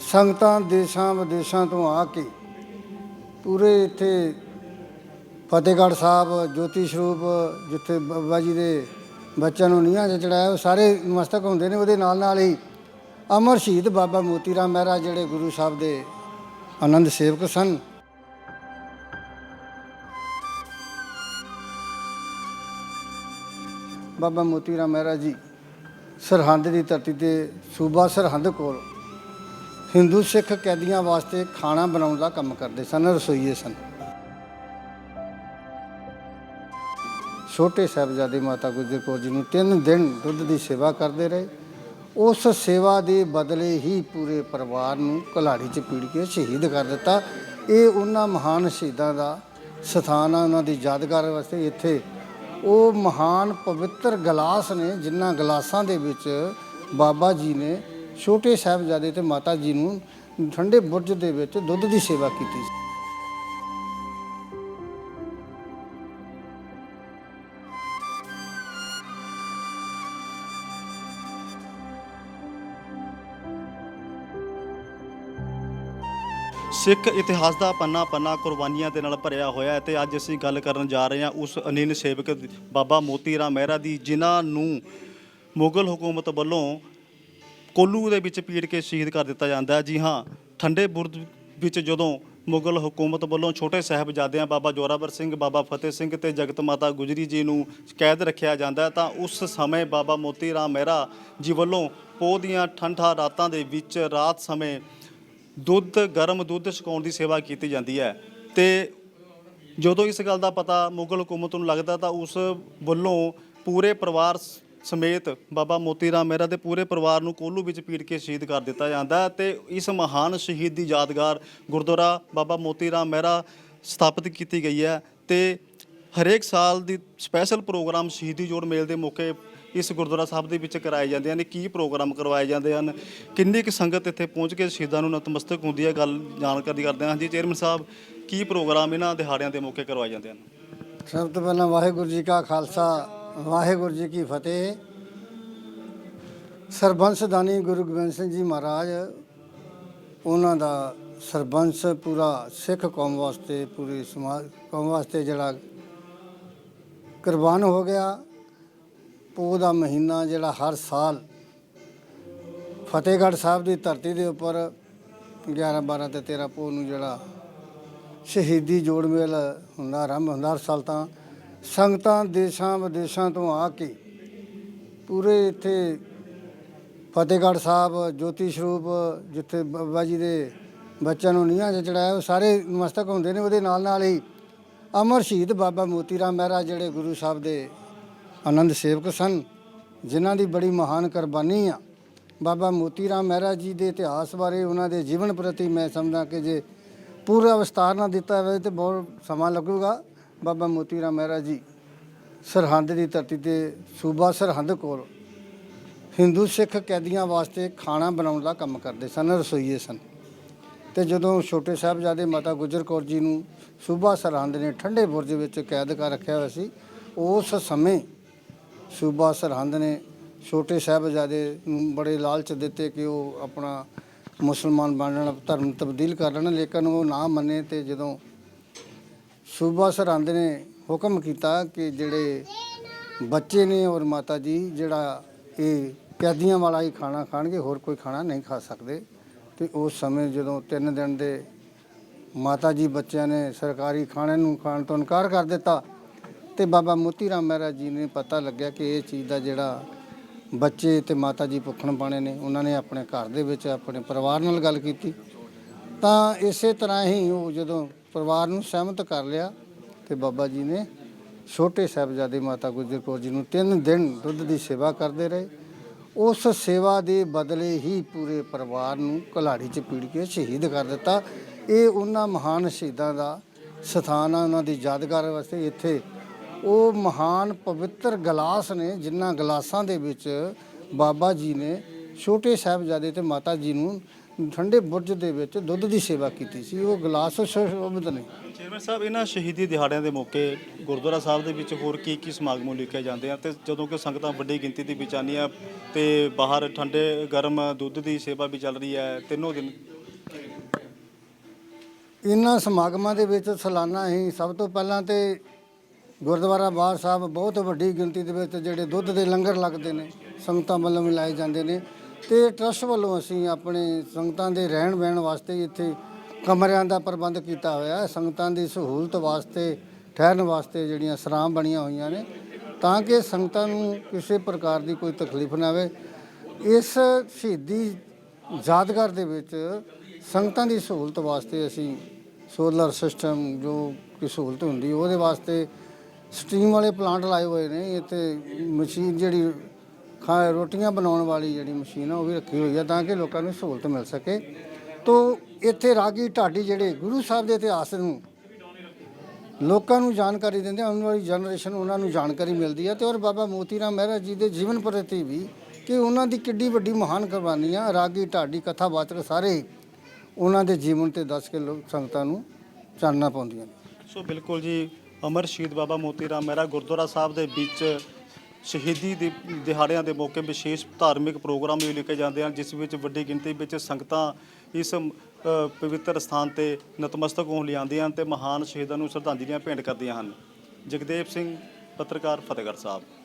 ਸੰਗਤਾਂ ਦੇਸ਼ਾਂ ਵਿਦੇਸ਼ਾਂ ਤੋਂ ਆ ਕੇ ਪੂਰੇ ਇੱਥੇ ਫਤਿਹਗੜ੍ਹ ਸਾਹਿਬ, ਜੋਤੀ ਸਰੂਪ, ਜਿੱਥੇ ਬਾਬਾ ਜੀ ਦੇ ਬੱਚਿਆਂ ਨੂੰ ਨੀਹਾਂ 'ਚ ਚੜਾਇਆ, ਉਹ ਸਾਰੇ ਨਮਸਤਕ ਹੁੰਦੇ ਨੇ। ਉਹਦੇ ਨਾਲ ਨਾਲ ਹੀ ਅਮਰ ਸ਼ਹੀਦ ਬਾਬਾ ਮੋਤੀ ਰਾਮ ਮਹਿਰਾ ਜਿਹੜੇ ਗੁਰੂ ਸਾਹਿਬ ਦੇ ਆਨੰਦ ਸੇਵਕ ਸਨ। ਬਾਬਾ ਮੋਤੀ ਰਾਮ ਮਹਿਰਾ ਜੀ ਸਰਹੰਦ ਦੀ ਧਰਤੀ ਤੇ ਸੂਬਾ ਸਰਹੰਦ ਕੋਲ ਹਿੰਦੂ ਸਿੱਖ ਕੈਦੀਆਂ ਵਾਸਤੇ ਖਾਣਾ ਬਣਾਉਣ ਦਾ ਕੰਮ ਕਰਦੇ ਸਨ, ਰਸੋਈਏ ਸਨ। ਛੋਟੇ ਸਾਹਿਬਜ਼ਾਦੇ ਮਾਤਾ ਗੁਜਰ ਕੌਰ ਜੀ ਨੂੰ ਤਿੰਨ ਦਿਨ ਦੁੱਧ ਦੀ ਸੇਵਾ ਕਰਦੇ ਰਹੇ। ਉਸ ਸੇਵਾ ਦੇ ਬਦਲੇ ਹੀ ਪੂਰੇ ਪਰਿਵਾਰ ਨੂੰ ਕੁਲਾੜੀ 'ਚ ਪੀੜ ਕੇ ਸ਼ਹੀਦ ਕਰ ਦਿੱਤਾ। ਇਹ ਉਹਨਾਂ ਮਹਾਨ ਸ਼ਹੀਦਾਂ ਦਾ ਸਥਾਨ ਆ, ਉਹਨਾਂ ਦੀ ਯਾਦਗਾਰ ਵਾਸਤੇ ਇੱਥੇ। ਉਹ ਮਹਾਨ ਪਵਿੱਤਰ ਗਲਾਸ ਨੇ ਜਿਨ੍ਹਾਂ ਗਲਾਸਾਂ ਦੇ ਵਿੱਚ ਬਾਬਾ ਜੀ ਨੇ ਛੋਟੇ ਸਾਹਿਬਜ਼ਾਦੇ ਤੇ ਮਾਤਾ ਜੀ ਨੂੰ ਠੰਡੇ ਬੁਰਜ ਦੇ ਵਿੱਚ ਦੁੱਧ ਦੀ ਸੇਵਾ ਕੀਤੀ ਸੀ। ਸਿੱਖ ਇਤਿਹਾਸ ਦਾ ਪੰਨਾ ਪੰਨਾ ਕੁਰਬਾਨੀਆਂ ਦੇ ਨਾਲ ਭਰਿਆ ਹੋਇਆ ਹੈ ਤੇ ਅੱਜ ਅਸੀਂ ਗੱਲ ਕਰਨ ਜਾ ਰਹੇ ਹਾਂ ਉਸ ਅਨੀਨ ਸੇਵਕ ਬਾਬਾ ਮੋਤੀ ਰਾਮ ਮਹਿਰਾ ਦੀ, ਜਿਨ੍ਹਾਂ ਨੂੰ ਮੁਗਲ ਹਕੂਮਤ ਵੱਲੋਂ ਕੋਲੂ ਦੇ ਵਿੱਚ ਪੀੜ ਕੇ ਸ਼ਹੀਦ ਕਰ ਦਿੱਤਾ ਜਾਂਦਾ ਹੈ। ਜੀ ਹਾਂ, ਠੰਡੇ ਬੁਰਜ ਵਿੱਚ ਜਦੋਂ ਮੁਗਲ ਹਕੂਮਤ ਵੱਲੋਂ ਛੋਟੇ ਸਾਹਿਬਜ਼ਾਦਿਆਂ ਬਾਬਾ ਜੋਰਾਵਰ ਸਿੰਘ, ਬਾਬਾ ਫਤਿਹ ਸਿੰਘ ਤੇ ਜਗਤ ਮਾਤਾ ਗੁਜਰੀ ਜੀ ਨੂੰ ਕੈਦ ਰੱਖਿਆ ਜਾਂਦਾ ਤਾਂ ਉਸ ਸਮੇਂ ਬਾਬਾ ਮੋਤੀ ਰਾਮ ਮਹਿਰਾ ਜੀ ਵੱਲੋਂ ਪੋਹ ਦੀਆਂ ਠੰਠਾ ਰਾਤਾਂ ਦੇ ਵਿੱਚ ਰਾਤ ਸਮੇਂ ਦੁੱਧ, ਗਰਮ ਦੁੱਧ ਛਕਾਉਣ ਦੀ ਸੇਵਾ ਕੀਤੀ ਜਾਂਦੀ ਹੈ। ਤੇ ਜਦੋਂ ਇਸ ਗੱਲ ਦਾ ਪਤਾ ਮੁਗਲ ਹਕੂਮਤ ਨੂੰ ਲੱਗਦਾ ਤਾਂ ਉਸ ਵੱਲੋਂ ਪੂਰੇ ਪਰਿਵਾਰ ਸਮੇਤ ਬਾਬਾ ਮੋਤੀ ਰਾਮ ਮਹਿਰਾ ਦੇ ਪੂਰੇ ਪਰਿਵਾਰ ਨੂੰ ਕੋਲੂ ਵਿੱਚ ਪੀੜ ਕੇ ਸ਼ਹੀਦ ਕਰ ਦਿੱਤਾ ਜਾਂਦਾ ਹੈ ਤੇ ਇਸ ਮਹਾਨ ਸ਼ਹੀਦ ਦੀ ਯਾਦਗਾਰ ਗੁਰਦੁਆਰਾ ਬਾਬਾ ਮੋਤੀ ਰਾਮ ਮਹਿਰਾ ਸਥਾਪਿਤ ਕੀਤੀ ਗਈ ਹੈ ਤੇ ਹਰੇਕ ਸਾਲ ਦੀ ਸਪੈਸ਼ਲ ਪ੍ਰੋਗਰਾਮ ਸ਼ਹੀਦੀ ਜੋੜ ਮੇਲ ਦੇ ਮੌਕੇ ਇਸ ਗੁਰਦੁਆਰਾ ਸਾਹਿਬ ਦੇ ਵਿੱਚ ਕਰਾਏ ਜਾਂਦੇ ਹਨ। ਕੀ ਪ੍ਰੋਗਰਾਮ ਕਰਵਾਏ ਜਾਂਦੇ ਹਨ? ਕਿੰਨੀ ਕੁ ਸੰਗਤ ਇੱਥੇ ਪਹੁੰਚ ਕੇ ਸ਼ਹੀਦਾਂ ਨੂੰ ਨਤਮਸਤਕ ਹੁੰਦੀ ਹੈ? ਗੱਲ ਜਾਣਕਾਰੀ ਕਰਦੇ ਹਾਂ। ਜੀ ਚੇਅਰਮੈਨ ਸਾਹਿਬ, ਕੀ ਪ੍ਰੋਗਰਾਮ ਇਹਨਾਂ ਦਿਹਾੜਿਆਂ ਦੇ ਮੌਕੇ ਕਰਵਾਏ ਜਾਂਦੇ ਹਨ? ਸਭ ਤੋਂ ਪਹਿਲਾਂ ਵਾਹਿਗੁਰੂ ਜੀ ਕਾ ਖਾਲਸਾ ਵਾਹਿਗੁਰੂ ਜੀ ਕੀ ਫਤਿਹ। ਸਰਬੰਸਦਾਨੀ ਗੁਰੂ ਗੋਬਿੰਦ ਸਿੰਘ ਜੀ ਮਹਾਰਾਜ, ਉਹਨਾਂ ਦਾ ਸਰਬੰਸ ਪੂਰਾ ਸਿੱਖ ਕੌਮ ਵਾਸਤੇ, ਪੂਰੀ ਸਮਾਜ ਕੌਮ ਵਾਸਤੇ ਜਿਹੜਾ ਕੁਰਬਾਨ ਹੋ ਗਿਆ। ਪੋਹ ਦਾ ਮਹੀਨਾ ਜਿਹੜਾ ਹਰ ਸਾਲ ਫਤਿਹਗੜ੍ਹ ਸਾਹਿਬ ਦੀ ਧਰਤੀ ਦੇ ਉੱਪਰ 11 12 ਤੇ 13 ਪੋਹ ਨੂੰ ਜਿਹੜਾ ਸ਼ਹੀਦੀ ਜੋੜ ਮੇਲ ਹੁੰਦਾ, ਆਰੰਭ ਹੁੰਦਾ ਹਰ ਸਾਲ ਤਾਂ। ਸੰਗਤਾਂ ਦੇਸ਼ਾਂ ਵਿਦੇਸ਼ਾਂ ਤੋਂ ਆ ਕੇ ਪੂਰੇ ਇੱਥੇ ਫਤਿਹਗੜ੍ਹ ਸਾਹਿਬ, ਜੋਤੀ ਸਰੂਪ, ਜਿੱਥੇ ਬਾਬਾ ਜੀ ਦੇ ਬੱਚਿਆਂ ਨੂੰ ਨੀਹਾਂ 'ਚ ਚੜਾਇਆ ਉਹ ਸਾਰੇ ਨਮਸਤਕ ਹੁੰਦੇ ਨੇ, ਉਹਦੇ ਨਾਲ ਨਾਲ ਹੀ ਅਮਰ ਸ਼ਹੀਦ ਬਾਬਾ ਮੋਤੀ ਰਾਮ ਮਹਿਰਾ ਜਿਹੜੇ ਗੁਰੂ ਸਾਹਿਬ ਦੇ ਆਨੰਦ ਸੇਵਕ ਸਨ, ਜਿਨ੍ਹਾਂ ਦੀ ਬੜੀ ਮਹਾਨ ਕੁਰਬਾਨੀ ਆ। ਬਾਬਾ ਮੋਤੀ ਰਾਮ ਮਹਿਰਾ ਜੀ ਦੇ ਇਤਿਹਾਸ ਬਾਰੇ ਉਹਨਾਂ ਦੇ ਜੀਵਨ ਪ੍ਰਤੀ ਮੈਂ ਸਮਝਦਾ ਕਿ ਜੇ ਪੂਰਾ ਵਿਸਤਾਰ ਨਾ ਦਿੱਤਾ ਜਾਵੇ ਤੇ ਬਹੁਤ ਸਮਾਂ ਲੱਗੂਗਾ। ਬਾਬਾ ਮੋਤੀ ਰਾਮ ਮਹਿਰਾ ਜੀ ਸਰਹੰਦ ਦੀ ਧਰਤੀ ਤੇ ਸੂਬਾ ਸਰਹੰਦ ਕੋਲ ਹਿੰਦੂ ਸਿੱਖ ਕੈਦੀਆਂ ਵਾਸਤੇ ਖਾਣਾ ਬਣਾਉਣ ਦਾ ਕੰਮ ਕਰਦੇ ਸਨ, ਰਸੋਈਏ ਸਨ। ਤੇ ਜਦੋਂ ਛੋਟੇ ਸਾਹਿਬਜ਼ਾਦੇ ਮਾਤਾ ਗੁਜਰ ਕੌਰ ਜੀ ਨੂੰ ਸੂਬਾ ਸਰਹੰਦ ਨੇ ਠੰਡੇ ਬੁਰਜ ਵਿੱਚ ਕੈਦ ਕਰ ਰੱਖਿਆ ਹੋਇਆ ਸੀ, ਉਸ ਸਮੇਂ ਸੂਬਾ ਸਰਹੰਦ ਨੇ ਛੋਟੇ ਸਾਹਿਬਜ਼ਾਦੇ ਨੂੰ ਬੜੇ ਲਾਲਚ ਦਿੱਤੇ ਕਿ ਉਹ ਆਪਣਾ ਮੁਸਲਮਾਨ ਬਣਨ, ਧਰਮ ਤਬਦੀਲ ਕਰ ਲੈਣ, ਲੇਕਿਨ ਉਹ ਨਾ ਮੰਨੇ ਤੇ ਜਦੋਂ ਸੂਬਾ ਸਰਹੰਦ ਨੇ ਹੁਕਮ ਕੀਤਾ ਕਿ ਜਿਹੜੇ ਬੱਚੇ ਨੇ ਔਰ ਮਾਤਾ ਜੀ, ਜਿਹੜਾ ਇਹ ਕੈਦੀਆਂ ਵਾਲਾ ਹੀ ਖਾਣਾ ਖਾਣਗੇ, ਹੋਰ ਕੋਈ ਖਾਣਾ ਨਹੀਂ ਖਾ ਸਕਦੇ। ਤੇ ਉਸ ਸਮੇਂ ਜਦੋਂ ਤਿੰਨ ਦਿਨ ਦੇ ਮਾਤਾ ਜੀ ਬੱਚਿਆਂ ਨੇ ਸਰਕਾਰੀ ਖਾਣੇ ਨੂੰ ਖਾਣ ਤੋਂ ਇਨਕਾਰ ਕਰ ਦਿੱਤਾ, ਤੇ ਬਾਬਾ ਮੋਤੀ ਰਾਮ ਮਹਾਰਾਜ ਜੀ ਨੇ ਪਤਾ ਲੱਗਿਆ ਕਿ ਇਹ ਚੀਜ਼ ਦਾ ਜਿਹੜਾ ਬੱਚੇ ਤੇ ਮਾਤਾ ਜੀ ਭੁੱਖਣ ਪਾਣੇ ਨੇ, ਉਹਨਾਂ ਨੇ ਆਪਣੇ ਘਰ ਦੇ ਵਿੱਚ ਆਪਣੇ ਪਰਿਵਾਰ ਨਾਲ ਗੱਲ ਕੀਤੀ। ਤਾਂ ਇਸੇ ਤਰ੍ਹਾਂ ਹੀ ਉਹ ਜਦੋਂ ਪਰਿਵਾਰ ਨੂੰ ਸਹਿਮਤ ਕਰ ਲਿਆ ਤੇ ਬਾਬਾ ਜੀ ਨੇ ਛੋਟੇ ਸਾਹਿਬਜ਼ਾਦੇ ਮਾਤਾ ਗੁਜਰ ਕੌਰ ਜੀ ਨੂੰ ਤਿੰਨ ਦਿਨ ਦੁੱਧ ਦੀ ਸੇਵਾ ਕਰਦੇ ਰਹੇ। ਉਸ ਸੇਵਾ ਦੇ ਬਦਲੇ ਹੀ ਪੂਰੇ ਪਰਿਵਾਰ ਨੂੰ ਕੁਲਾੜੀ 'ਚ ਪੀੜ ਕੇ ਸ਼ਹੀਦ ਕਰ ਦਿੱਤਾ। ਇਹ ਉਹਨਾਂ ਮਹਾਨ ਸ਼ਹੀਦਾਂ ਦਾ ਸਥਾਨ ਆ, ਉਹਨਾਂ ਦੀ ਯਾਦਗਾਰ ਵਾਸਤੇ ਇੱਥੇ। ਉਹ ਮਹਾਨ ਪਵਿੱਤਰ ਗਲਾਸ ਨੇ ਜਿਨ੍ਹਾਂ ਗਲਾਸਾਂ ਦੇ ਵਿੱਚ ਬਾਬਾ ਜੀ ਨੇ ਛੋਟੇ ਸਾਹਿਬਜ਼ਾਦੇ ਤੇ ਮਾਤਾ ਜੀ ਨੂੰ ਠੰਡੇ ਬੁਰਜ ਦੇ ਵਿੱਚ ਦੁੱਧ ਦੀ ਸੇਵਾ ਕੀਤੀ ਸੀ ਉਹ ਗਲਾਸ ਸ਼ੋਭਿਤ ਨੇ ਚੇਅਰਮੈਨ ਸਾਹਿਬ ਇਹਨਾਂ ਸ਼ਹੀਦੀ ਦਿਹਾੜਿਆਂ ਦੇ ਮੌਕੇ ਗੁਰਦੁਆਰਾ ਸਾਹਿਬ ਦੇ ਵਿੱਚ ਹੋਰ ਕੀ ਕੀ ਸਮਾਗਮ ਲਿਖੇ ਜਾਂਦੇ ਆ? ਤੇ ਜਦੋਂ ਕਿ ਸੰਗਤਾਂ ਵੱਡੀ ਗਿਣਤੀ ਦੇ ਵਿੱਚ ਆਉਂਦੀਆਂ ਤੇ ਬਾਹਰ ਠੰਡੇ ਗਰਮ ਦੁੱਧ ਦੀ ਸੇਵਾ ਵੀ ਚੱਲ ਰਹੀ ਹੈ ਤਿੰਨੋਂ ਦਿਨ। ਇਹਨਾਂ ਸਮਾਗਮਾਂ ਦੇ ਵਿੱਚ ਸਾਲਾਨਾ ਹੀ ਸਭ ਤੋਂ ਪਹਿਲਾਂ ਤੇ ਗੁਰਦੁਆਰਾ ਬਾਰ ਸਾਹਿਬ ਬਹੁਤ ਵੱਡੀ ਗਿਣਤੀ ਦੇ ਵਿੱਚ ਜਿਹੜੇ ਦੁੱਧ ਦੇ ਲੰਗਰ ਲੱਗਦੇ ਨੇ ਸੰਗਤਾਂ ਵੱਲੋਂ ਮਿਲਾਏ ਜਾਂਦੇ ਨੇ। ਤੇ ਟਰਸਟ ਵੱਲੋਂ ਅਸੀਂ ਆਪਣੇ ਸੰਗਤਾਂ ਦੇ ਰਹਿਣ ਬਹਿਣ ਵਾਸਤੇ ਇੱਥੇ ਕਮਰਿਆਂ ਦਾ ਪ੍ਰਬੰਧ ਕੀਤਾ ਹੋਇਆ ਹੈ। ਸੰਗਤਾਂ ਦੀ ਸਹੂਲਤ ਵਾਸਤੇ, ਠਹਿਰਨ ਵਾਸਤੇ ਜਿਹੜੀਆਂ ਸਰਾਂ ਬਣੀਆਂ ਹੋਈਆਂ ਨੇ, ਤਾਂ ਕਿ ਸੰਗਤਾਂ ਨੂੰ ਕਿਸੇ ਪ੍ਰਕਾਰ ਦੀ ਕੋਈ ਤਕਲੀਫ ਨਾ ਆਵੇ। ਇਸ ਸ਼ਹੀਦੀ ਯਾਦਗਾਰ ਦੇ ਵਿੱਚ ਸੰਗਤਾਂ ਦੀ ਸਹੂਲਤ ਵਾਸਤੇ ਅਸੀਂ ਸੋਲਰ ਸਿਸਟਮ ਜੋ ਕਿ ਸਹੂਲਤ ਹੁੰਦੀ, ਉਹਦੇ ਵਾਸਤੇ ਸਟੀਮ ਵਾਲੇ ਪਲਾਂਟ ਲਾਏ ਹੋਏ ਨੇ। ਇੱਥੇ ਮਸ਼ੀਨ ਜਿਹੜੀ ਖਾ ਰੋਟੀਆਂ ਬਣਾਉਣ ਵਾਲੀ ਜਿਹੜੀ ਮਸ਼ੀਨ ਆ, ਉਹ ਵੀ ਰੱਖੀ ਹੋਈ ਆ ਤਾਂ ਕਿ ਲੋਕਾਂ ਨੂੰ ਸਹੂਲਤ ਮਿਲ ਸਕੇ। ਤੋ ਇੱਥੇ ਰਾਗੀ ਢਾਡੀ ਜਿਹੜੇ ਗੁਰੂ ਸਾਹਿਬ ਦੇ ਇਤਿਹਾਸ ਨੂੰ ਲੋਕਾਂ ਨੂੰ ਜਾਣਕਾਰੀ ਦਿੰਦੇ ਆਉਣ ਵਾਲੀ ਜਨਰੇਸ਼ਨ ਉਹਨਾਂ ਨੂੰ ਜਾਣਕਾਰੀ ਮਿਲਦੀ ਹੈ ਤੇ ਔਰ ਬਾਬਾ ਮੋਤੀ ਰਾਮ ਮਹਿਰਾ ਜੀ ਦੇ ਜੀਵਨ ਪ੍ਰਤੀ ਵੀ ਕਿ ਉਹਨਾਂ ਦੀ ਕਿੱਡੀ ਵੱਡੀ ਮਹਾਨ ਕੁਰਬਾਨੀਆਂ ਰਾਗੀ ਢਾਡੀ ਕਥਾ ਕਥਾਵਾਚਕ ਸਾਰੇ ਉਹਨਾਂ ਦੇ ਜੀਵਨ ਤੇ ਦੱਸ ਕੇ ਲੋਕ ਸੰਗਤਾਂ ਨੂੰ ਚਾਨਣਾ ਪਾਉਂਦੀਆਂ ਨੇ। ਸੋ ਬਿਲਕੁਲ ਜੀ, ਅਮਰ ਸ਼ਹੀਦ ਬਾਬਾ ਮੋਤੀ ਰਾਮ ਮਹਿਰਾ ਗੁਰਦੁਆਰਾ ਸਾਹਿਬ ਦੇ ਵਿੱਚ ਸ਼ਹੀਦੀ ਦੇ ਦਿਹਾੜਿਆਂ ਦੇ ਮੌਕੇ ਵਿਸ਼ੇਸ਼ ਧਾਰਮਿਕ ਪ੍ਰੋਗਰਾਮ ਵੀ ਲਿਖੇ ਜਾਂਦੇ ਹਨ, ਜਿਸ ਵਿੱਚ ਵੱਡੀ ਗਿਣਤੀ ਵਿੱਚ ਸੰਗਤਾਂ ਇਸ ਪਵਿੱਤਰ ਸਥਾਨ ਤੇ ਨਤਮਸਤਕ ਹੋਣ ਲਈ ਆਉਂਦੀਆਂ ਹਨ ਤੇ ਮਹਾਨ ਸ਼ਹੀਦਾਂ ਨੂੰ ਸ਼ਰਧਾਂਜਲੀਆਂ ਭੇਂਟ ਕਰਦੀਆਂ ਹਨ। ਜਗਦੇਵ ਸਿੰਘ, ਪੱਤਰਕਾਰ ਫਤਿਹਗੜ੍ਹ ਸਾਹਿਬ।